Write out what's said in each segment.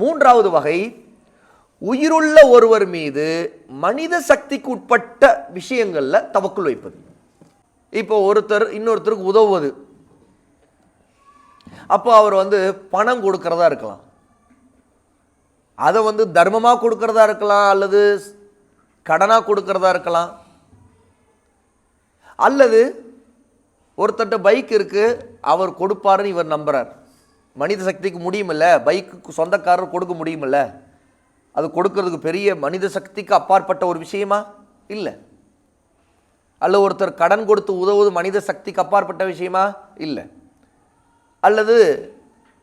மூன்றாவது வகை உயிருள்ள ஒருவர் மீது மனித சக்திக்கு உட்பட்ட விஷயங்களில் தவக்குள் வைப்பது. இப்போ ஒருத்தர் இன்னொருத்தருக்கு உதவுவது. அப்போ அவர் வந்து பணம் கொடுக்கறதா இருக்கலாம். அதை வந்து தர்மமாக கொடுக்கறதா இருக்கலாம் அல்லது கடனாக கொடுக்கறதா இருக்கலாம். அல்லது ஒருத்தட்ட பைக் இருக்குது அவர் கொடுப்பாருன்னு இவர் நம்புகிறார் மனித சக்திக்கு முடியுமில்ல பைக்குக்கு சொந்தக்காரர் கொடுக்க முடியுமில்ல. அது கொடுக்கறதுக்கு பெரிய மனித சக்திக்கு அப்பாற்பட்ட ஒரு விஷயமா? இல்லை. அல்ல ஒருத்தர் கடன் கொடுத்து உதவுவது மனித சக்திக்கு அப்பாற்பட்ட விஷயமா? இல்லை. அல்லது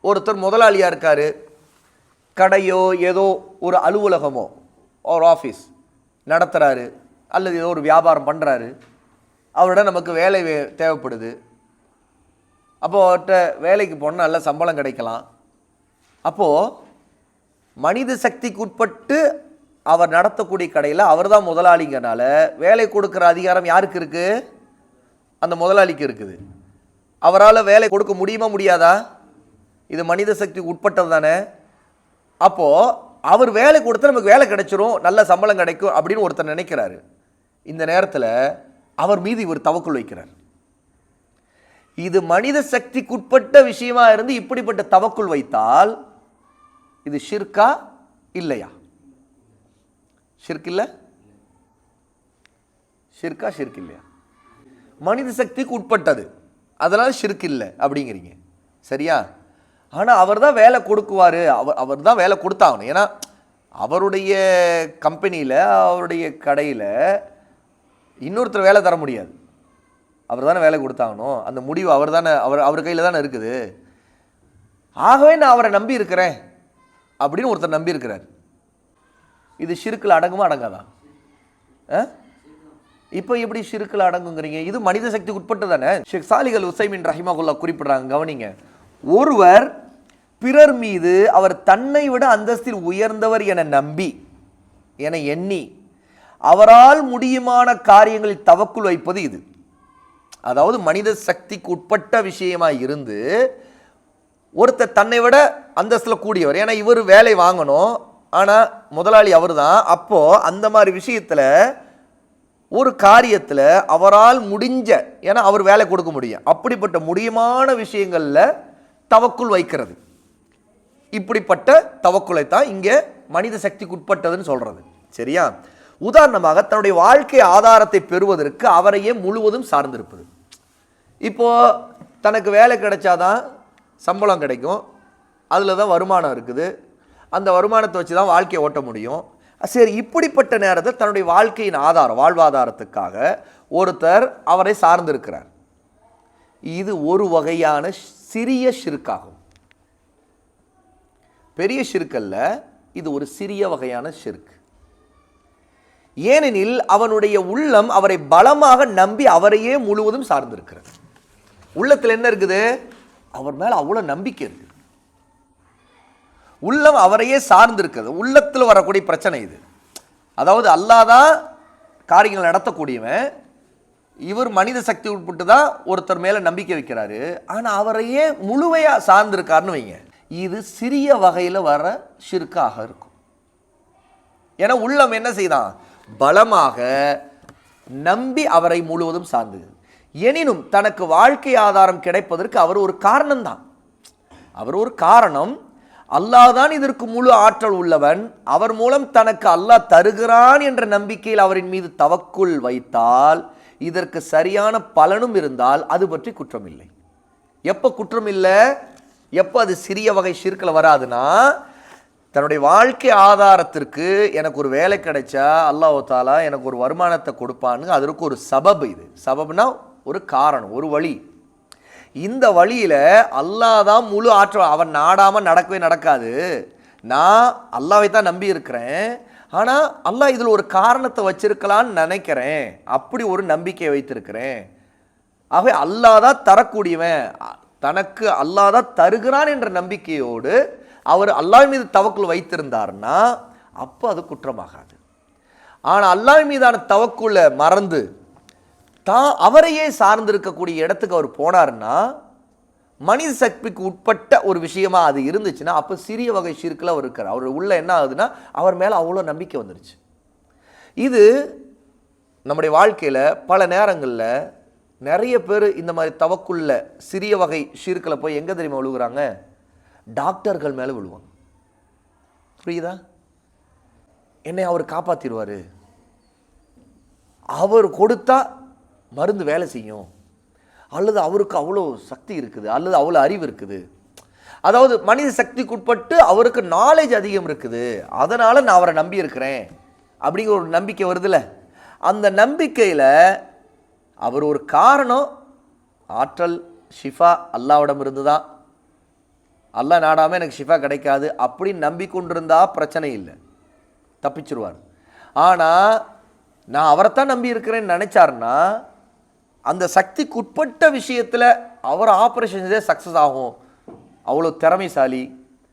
ஒருத்தர் முதலாளியாக இருக்கார் கடையோ ஏதோ ஒரு அலுவலகமோ ஒரு ஆஃபீஸ் நடத்துகிறாரு அல்லது ஏதோ ஒரு வியாபாரம் பண்ணுறாரு அவரோட நமக்கு வேலை தேவைப்படுது. அப்போ அவர்கிட்ட வேலைக்கு போனால் நல்ல சம்பளம் கிடைக்கலாம். அப்போது மனித சக்திக்கு உட்பட்டு அவர் நடத்தக்கூடிய கடையில் அவர் தான் முதலாளிங்கனால வேலை கொடுக்குற அதிகாரம் யாருக்கு இருக்குது அந்த முதலாளிக்கு இருக்குது. அவரால் வேலை கொடுக்க முடியுமா முடியாதா? இது மனித சக்திக்கு உட்பட்டது தானே. அப்போது அவர் வேலை கொடுத்தா நமக்கு வேலை கிடைச்சிரும் நல்ல சம்பளம் கிடைக்கும் அப்படின்னு ஒருத்தர் நினைக்கிறாரு. இந்த நேரத்தில் அவர் மீது இவர் தவக்குள் வைக்கிறார். இது மனித சக்திக்குட்பட்ட விஷயமா இருந்து இப்படிப்பட்ட தவக்குள் வைத்தால் இது ஷிர்கா இல்லையா? ஷிர்க் இல்ல? ஷிர்கா ஷிர்க் இல்லையா? மனித சக்திக்கு உட்பட்டது. அதனால ஷிர்க் இல்லை அப்படிங்கிறீங்க. சரியா? ஆனால் அவர் தான் வேலை கொடுக்குவார். அவர் அவர் தான் வேலை கொடுத்தாகணும். ஏன்னா அவருடைய கம்பெனியில் அவருடைய கடையில் இன்னொருத்தர் வேலை தர முடியாது. அவர் தானே வேலை கொடுத்தாகணும். அந்த முடிவு அவர் தானே அவர் அவர் கையில் தானே இருக்குது. ஆகவே நான் அவரை நம்பி இருக்கிறேன் அப்படின்னு ஒருத்தர் நம்பி இருக்கிறார். இது சிறுக்கில் அடங்குமா அடங்காதா? ஆ? இப்போ எப்படி சிறுக்கில் அடங்குங்கிறீங்க? இது மனித சக்திக்கு உட்பட்டு தானே? ஷேக் சாலிகள் உசைமின் ரஹிமகுல்லா குறிப்பிட்றாங்க கவனிங்க. ஒருவர் பிறர் மீது அவர் தன்னை விட அந்தஸ்தில் உயர்ந்தவர் என நம்பி என எண்ணி அவரால் முடியுமான காரியங்களில் தவக்குள் வைப்பது இது. அதாவது மனித சக்திக்கு உட்பட்ட விஷயமா இருந்து ஒருத்தர் தன்னை விட அந்தஸ்தில் கூடியவர். ஏன்னா இவர் வேலை வாங்கணும். ஆனால் முதலாளி அவர் தான் அப்போது அந்த மாதிரி விஷயத்தில் ஒரு காரியத்தில் அவரால் முடிஞ்ச ஏன்னா அவர் வேலை கொடுக்க முடியும். அப்படிப்பட்ட முடியுமான விஷயங்களில் தவக்குள் வைக்கிறது. இப்படிப்பட்ட தவக்குலை தான் இங்கே மனித சக்திக்கு உட்பட்டதுன்னு சொல்கிறது சரியா? உதாரணமாக தன்னுடைய வாழ்க்கை ஆதாரத்தை பெறுவதற்கு அவரையே முழுவதும் சார்ந்திருப்பது. இப்போ தனக்கு வேலை கிடைச்சாதான் சம்பளம் கிடைக்கும். அதில் தான் வருமானம் இருக்குது. அந்த வருமானத்தை வச்சு தான் வாழ்க்கையை ஓட்ட முடியும். சரி இப்படிப்பட்ட நேரத்தில் தன்னுடைய வாழ்க்கையின் ஆதாரம் வாழ்வாதாரத்துக்காக ஒருத்தர் அவரை சார்ந்திருக்கிறார். இது ஒரு வகையான சிறிய ஷிர்காகும் பெரிய ஷிர்கல்ல இது ஒரு சிறிய வகையான ஷிர்க் ஏனெனில் அவனுடைய உள்ளம் அவரை பலமாக நம்பி அவரையே முழுவதும் சார்ந்திருக்கிறது. உள்ளத்தில் என்ன இருக்குது? அவர் மேலே அவ்வளோ நம்பிக்கை இருக்குது உள்ளம் அவரையே சார்ந்திருக்கிறது. உள்ளத்தில் வரக்கூடிய பிரச்சனை இது. அதாவது அல்லாதான் காரியங்கள் நடத்தக்கூடியவன். இவர் மனித சக்தி உட்பட்டு தான் ஒருத்தர் மேலே நம்பிக்கை வைக்கிறாரு. ஆனால் அவரையே முழுமையாக சார்ந்திருக்காருன்னு வைங்க. இது சிறிய வகையில் வர சிறுக்காக இருக்கும். ஏன்னா உள்ளம் என்ன செய்தான்? பலமாக நம்பி அவரை முழுவதும் சார்ந்தது. எனினும் தனக்கு வாழ்க்கை ஆதாரம் கிடைப்பதற்கு அவர் ஒரு காரணம்தான். அவர் ஒரு காரணம் அல்லாஹ் தான் இதற்கு முழு ஆற்றல் உள்ளவன் அவர் மூலம் தனக்கு அல்லாஹ் தருகிறான் என்ற நம்பிக்கையில் அவரின் மீது தவக்குள் வைத்தால் இதற்கு சரியான பலனும் இருந்தால் அது பற்றி குற்றம் இல்லை எப்போ குற்றம் இல்லை எப்போ அது சிறிய வகை ஷிர்கில் வராதுன்னா தன்னுடைய வாழ்க்கை ஆதாரத்திற்கு எனக்கு ஒரு வேலை கிடைச்சா அல்லாஹ் தாலா எனக்கு ஒரு வருமானத்தை கொடுப்பான்னு அதற்கு ஒரு சபப் இது. சபப்னா ஒரு காரணம் ஒரு வழி. இந்த வழியில் அல்லாஹ் தான் முழு ஆற்றல் அவன் நாடாமல் நடக்கவே நடக்காது. நான் அல்லாவை தான் நம்பி இருக்கிறேன். ஆனால் அல்லாஹ் இதில் ஒரு காரணத்தை வச்சிருக்கலான்னு நினைக்கிறேன். அப்படி ஒரு நம்பிக்கையை வைத்திருக்கிறேன். ஆகவே அல்லாதான் தரக்கூடியவன். தனக்கு அல்லாதான் தருகிறான் என்ற நம்பிக்கையோடு அவர் அல்லாஹ் மீது தவக்குள் வைத்திருந்தார்னா அப்போ அது குற்றமாகாது. ஆனால் அல்லாஹ் மீதான தவக்குள்ள மறந்து தான் அவரையே சார்ந்திருக்கக்கூடிய இடத்துக்கு அவர் போனார்னா மனித சக்திக்கு உட்பட்ட ஒரு விஷயமா அது இருந்துச்சுன்னா அப்போ சிறிய வகை ஷிர்கில் அவர் இருக்கார். அவர் உள்ள என்ன ஆகுதுன்னா அவர் மேலே அவ்வளோ நம்பிக்கை வந்துருச்சு. இது நம்முடைய வாழ்க்கையில் பல நேரங்களில் நிறைய பேர் இந்த மாதிரி தவக்குள்ள சிறிய வகை ஷிர்கில் போய் எங்கே தெரியுமா விழுகுறாங்க டாக்டர்கள் மேலே விழுவாங்க. புரியுதா? என்னை அவர் காப்பாற்றிடுவார் அவர் கொடுத்தா மருந்து வேலை செய்யும். அல்லது அவருக்கு அவ்வளோ சக்தி இருக்குது. அல்லது அவ்வளோ அறிவு இருக்குது. அதாவது மனித சக்திக்கு உட்பட்டு அவருக்கு நாலேஜ் அதிகம் இருக்குது. அதனால் நான் அவரை நம்பி இருக்கிறேன். அப்படிங்கிற ஒரு நம்பிக்கை வருதுல்ல. அந்த நம்பிக்கையில் அவர் ஒரு காரணம். ஆற்றல் ஷிஃபா அல்லாவிடம் இருந்து தான் அல்லாஹ் நாடாமல் எனக்கு ஷிஃபா கிடைக்காது அப்படின்னு நம்பிக்கொண்டிருந்தா பிரச்சனை இல்லை. தப்பிச்சிருவார். ஆனால் நான் அவரைத்தான் நம்பி இருக்கிறேன்னு நினைச்சாருன்னா அந்த சக்திக்கு உட்பட்ட விஷயத்தில் அவர் ஆப்ரேஷன் சக்ஸஸ் ஆகும். அவ்வளோ திறமைசாலி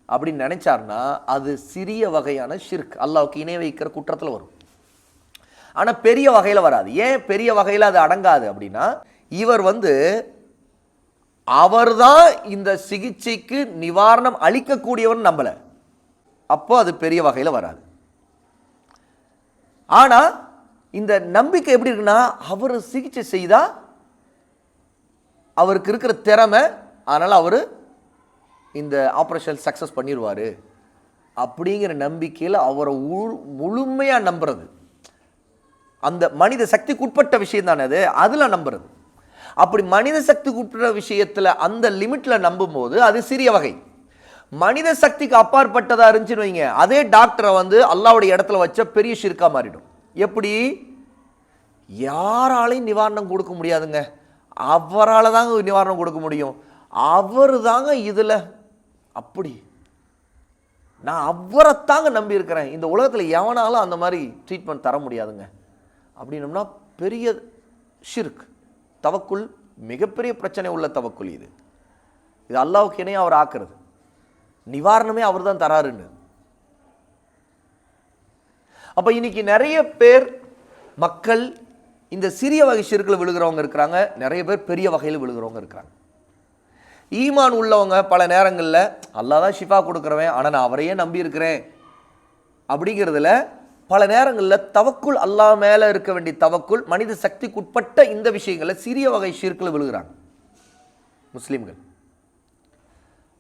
அப்படின்னு நினச்சார்னா அது சிறிய வகையான ஷிர்க் அல்லாவுக்கு இணை வைக்கிற குற்றத்தில் வரும். ஆனால் பெரிய வகையில் வராது. ஏன் பெரிய வகையில் அது அடங்காது அப்படின்னா இவர் வந்து அவர்தான் இந்த சிகிச்சைக்கு நிவாரணம் அளிக்கக்கூடியவர் நம்பல. அப்போ அது பெரிய வகையில் வராது. ஆனா இந்த நம்பிக்கை எப்படி இருக்குன்னா அவர் சிகிச்சை செய்தா அவருக்கு இருக்கிற திறமை அதனால் அவர் இந்த ஆப்ரேஷன் சக்ஸஸ் பண்ணிடுவார் அப்படிங்கிற நம்பிக்கையில் அவரை உ- நம்புறது. அந்த மனித சக்திக்குட்பட்ட விஷயம் தானே அது? அதில் நம்புறது. அப்படி மனித சக்தி உட்பட்ட விஷயத்தில் அந்த லிமிட்டில் நம்பும்போது அது சிறிய வகை. மனித சக்திக்கு அப்பாற்பட்டதா இருந்துச்சுன்னு வைங்க. அதே டாக்டரை வந்து அல்லாவுடைய இடத்துல வச்ச பெரிய ஷிர்கா மாறிடும். எப்படி? யாராலையும் நிவாரணம் கொடுக்க முடியாதுங்க. அவரால் தாங்க நிவாரணம் கொடுக்க முடியும். அவர் தாங்க இதில் அப்படி. நான் அவரைத்தாங்க தாங்க இருக்கிறேன் இந்த உலகத்தில் எவனாலும் அந்த மாதிரி ட்ரீட்மெண்ட் தர முடியாதுங்க. அப்படின்னம்னா பெரிய ஷிர்க் தவக்குள் மிகப்பெரிய பிரச்சனை உள்ள தவக்குள் இது. இது அல்லாவுக்கு இணையாக அவர் ஆக்குறது. நிவாரணமே அவர் தான் தராருன்னு. அப்போ இன்னைக்கு நிறைய பேர் மக்கள் இந்த சிறிய வகை சிறுக்கில் விழுகிறவங்க இருக்கிறாங்க நிறைய பேர் பெரிய வகையில் விழுகிறவங்க இருக்கிறாங்க. ஈமான் உள்ளவங்க பல நேரங்களில் அல்லாஹ் தான் ஷிஃபா கொடுக்குறவன் ஆனால் நான் அவரையே நம்பி இருக்கிறேன் அப்படிங்கிறதுல பல நேரங்களில் தவக்குள் அல்லாஹ் மேலே இருக்க வேண்டிய தவக்குள் மனித சக்திக்கு உட்பட்ட இந்த விஷயங்களை சிறிய வகை ஷிர்கில் விழுகிறாங்க. முஸ்லீம்கள்.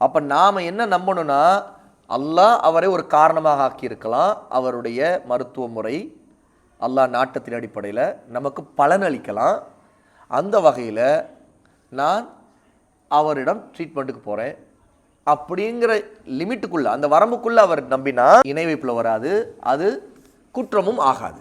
அப்போ நாம் என்ன நம்பணும்னா அல்லாஹ் அவரை ஒரு காரணமாக ஆக்கியிருக்கலாம். அவருடைய மருத்துவ முறை அல்லாஹ் நாட்டத்தின் அடிப்படையில் நமக்கு பலன் அளிக்கலாம். அந்த வகையில் நான் அவரிடம் ட்ரீட்மெண்ட்டுக்கு போகிறேன் அப்படிங்கிற லிமிட்டுக்குள்ள அந்த வரம்புக்குள்ள அவர் நம்பினா இணை வைப்பில் வராது. அது குற்றமும் ஆகாது.